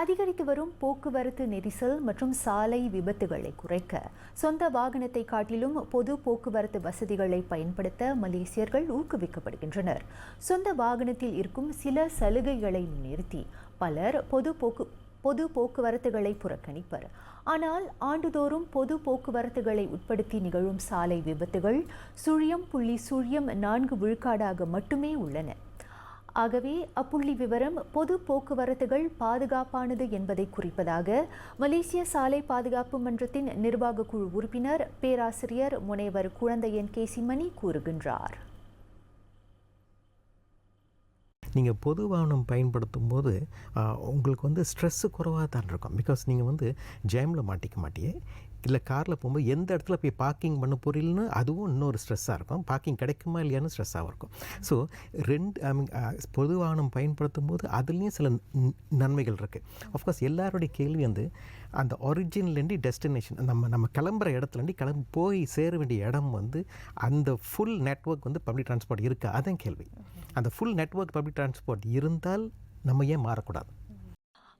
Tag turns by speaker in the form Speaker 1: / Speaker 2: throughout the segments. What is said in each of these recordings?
Speaker 1: அதிகரித்து வரும் போக்குவரத்து நெரிசல் மற்றும் சாலை விபத்துகளை குறைக்க சொந்த வாகனத்தை காட்டிலும் பொது போக்குவரத்து வசதிகளை பயன்படுத்த மலேசியர்கள் ஊக்குவிக்கப்படுகின்றனர். சொந்த வாகனத்தில் இருக்கும் சில சலுகைகளை நிறுத்தி பலர் பொது போக்கு பொது போக்குவரத்துகளை புறக்கணிப்பர். ஆனால் ஆண்டுதோறும் பொது போக்குவரத்துகளை உட்படுத்தி நிகழும் சாலை விபத்துகள் சுழியம் புள்ளி சுழியம் நான்கு விழுக்காடாக மட்டுமே உள்ளன. ஆகவே அப்புள்ளி விவரம் பொது போக்குவரத்துகள் பாதுகாப்பானது என்பதை குறிப்பதாக மலேசிய சாலை பாதுகாப்பு மன்றத்தின் நிர்வாக குழு உறுப்பினர் பேராசிரியர் முனைவர் குழந்தையன் கேசிமணி கூறுகின்றார்.
Speaker 2: நீங்கள் பொது வாகனம் பயன்படுத்தும் போது உங்களுக்கு வந்து ஸ்ட்ரெஸ்ஸு குறைவாக தான் இருக்கும். பிகாஸ் நீங்கள் வந்து ஜேமில் மாட்டிக்க மாட்டியே. இல்லை காரில் போகும்போது எந்த இடத்துல போய் பார்க்கிங் பண்ண போறீங்கன்னு அதுவும் இன்னொரு ஸ்ட்ரெஸ்ஸாக இருக்கும். பார்க்கிங் கிடைக்குமா இல்லையான்னு ஸ்ட்ரெஸ்ஸாக இருக்கும். ஸோ ரெண்டு ஐ மீன் பொது வாகனம் பயன்படுத்தும் போது அதுலேயும் சில நன்மைகள் இருக்குது அஃப்கோர்ஸ் எல்லாருடைய கேள்வி வந்து அந்த ஒரிஜின்லேருந்து டெஸ்டினேஷன் நம்ம நம்ம கிளம்புற இடத்துலேருந்து கிளம்பி போய் சேர வேண்டிய இடம் வந்து அந்த ஃபுல் நெட்வொர்க் வந்து பப்ளிக் ட்ரான்ஸ்போர்ட் இருக்கா? அதான் கேள்வி. அந்த ஃபுல் நெட்வொர்க் பப்ளிக் டிரான்ஸ்போர்ட் இருந்தால் நம்ம ஏன் மாறக்கூடாது?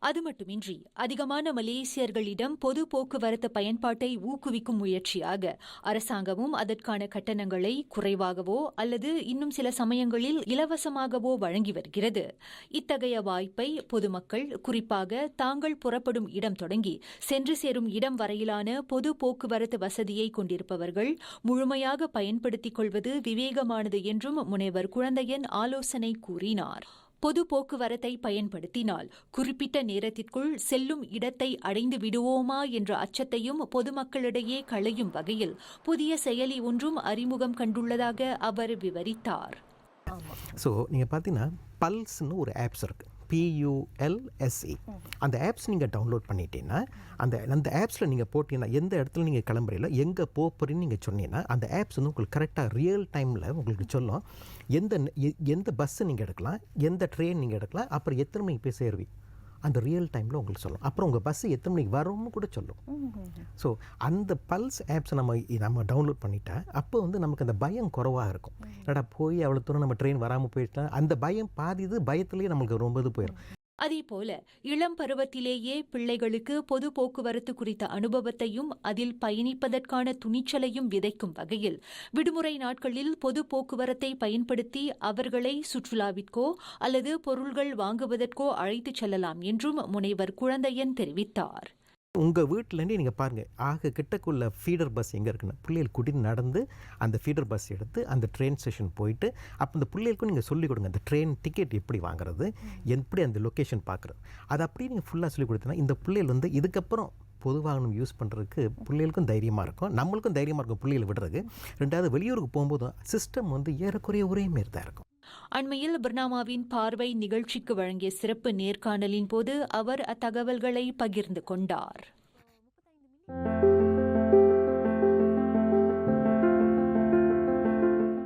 Speaker 3: அது மட்டுமின்றி அதிகமான மலேசியர்களிடம் பொது போக்குவரத்து பயன்பாட்டை ஊக்குவிக்கும் முயற்சியாக அரசாங்கமும் அதற்கான கட்டணங்களை குறைவாகவோ அல்லது இன்னும் சில சமயங்களில் இலவசமாகவோ வழங்கி வருகிறது. இத்தகைய வாய்ப்பை பொதுமக்கள் குறிப்பாக தாங்கள் புறப்படும் இடம் தொடங்கி சென்று சேரும் இடம் வரையிலான பொது போக்குவரத்து வசதியை கொண்டிருப்பவர்கள் முழுமையாக பயன்படுத்திக் கொள்வது விவேகமானது என்றும் முனைவர் குழந்தையன் ஆலோசனை கூறினார். பொது போக்குவரத்தை பயன்படுத்தினால் குறிப்பிட்ட நேரத்திற்குள் செல்லும் இடத்தை அடைந்து விடுவோமா என்ற அச்சத்தையும் பொதுமக்களிடையே களையும் வகையில் புதிய செயலி ஒன்றும் அறிமுகம் கண்டுள்ளதாக அவர் விவரித்தார்.
Speaker 2: ஸோ நீங்கள் பார்த்தீங்கன்னா பல்ஸ்னு ஒரு ஆப்ஸ் இருக்குது பியூஎல்எஸ்இ அந்த ஆப்ஸ் நீங்கள் டவுன்லோட் பண்ணிட்டீங்கன்னா அந்த அந்த ஆப்ஸில் நீங்கள் போட்டீங்கன்னா எந்த இடத்துல நீங்கள் கிளம்புறீங்களோ எங்கே போகிறீன்னு நீங்கள் சொன்னீங்கன்னா அந்த ஆப்ஸ் வந்து உங்களுக்கு கரெக்டாக ரியல் டைமில் உங்களுக்கு சொல்லும். எந்த எந்த பஸ்ஸை நீங்கள் எடுக்கலாம் எந்த ட்ரெயின் நீங்கள் எடுக்கலாம் அப்புறம் எத்தனை மணிக்கு போய் சேருவீங்க? அந்த ரியல் டைமில் உங்களுக்கு சொல்லும். அப்புறம் உங்கள் பஸ்ஸு எத்தனை மணிக்கு வரும்னு கூட சொல்லும். ஸோ அந்த பல்ஸ் ஆப்ஸை நம்ம நம்ம டவுன்லோட் பண்ணிட்டா அப்போ வந்து நமக்கு அந்த பயம் குறைவாக இருக்கும். என்னடா போய் அவ்வளோ தூரம் நம்ம ட்ரெயின் வராமல் போயிட்டா அந்த பயம் பாதி இது பயத்துலேயே நம்மளுக்கு ரொம்ப இது போயிடும்
Speaker 3: அதேபோல இளம் பருவத்திலேயே பிள்ளைகளுக்கு பொது போக்குவரத்து குறித்த அனுபவத்தையும் அதில் பயணிப்பதற்கான துணிச்சலையும் விதைக்கும் வகையில் விடுமுறை நாட்களில் பொது போக்குவரத்தை பயன்படுத்தி அவர்களை சுற்றுலாவிற்கோ அல்லது பொருள்கள் வாங்குவதற்கோ அழைத்துச் செல்லலாம் என்றும் முனைவர் குழந்தையன் தெரிவித்தார்.
Speaker 2: உங்கள் வீட்டிலேருந்து நீங்கள் பாருங்கள் ஆக கிட்டக்குள்ள ஃபீடர் பஸ் எங்கே இருக்குன்னு பிள்ளைகள் கூட்டிட்டு நடந்து அந்த ஃபீடர் பஸ் எடுத்து அந்த ட்ரெயின் ஸ்டேஷன் போயிட்டு அப்போ அந்த பிள்ளைகளுக்கும் நீங்கள் சொல்லிக் கொடுங்க அந்த ட்ரெயின் டிக்கெட் எப்படி வாங்குறது எப்படி அந்த லொக்கேஷன் பார்க்குறது அது அப்படியே நீங்கள் ஃபுல்லாக சொல்லிக் கொடுத்தீங்கன்னா இந்த பிள்ளைகள் வந்து இதுக்கப்புறம் பொது வாகனம் யூஸ் பண்ணுறதுக்கு பிள்ளைகளுக்கும் தைரியமாக இருக்கும். நம்மளுக்கும் தைரியமாக இருக்கும் பிள்ளைகளை விடுறதுக்கு. ரெண்டாவது வெளியூருக்கு போகும்போதும் சிஸ்டம் வந்து ஏறக்குறைய ஒரே மாரி தான் இருக்கும்.
Speaker 3: அண்மையில் பர்னாமாவின் பார்வை நிகழ்ச்சிக்கு வழங்கிய சிறப்பு நேர்காணலின் போது அவர் அத்தகவல்களை பகிர்ந்து கொண்டார்.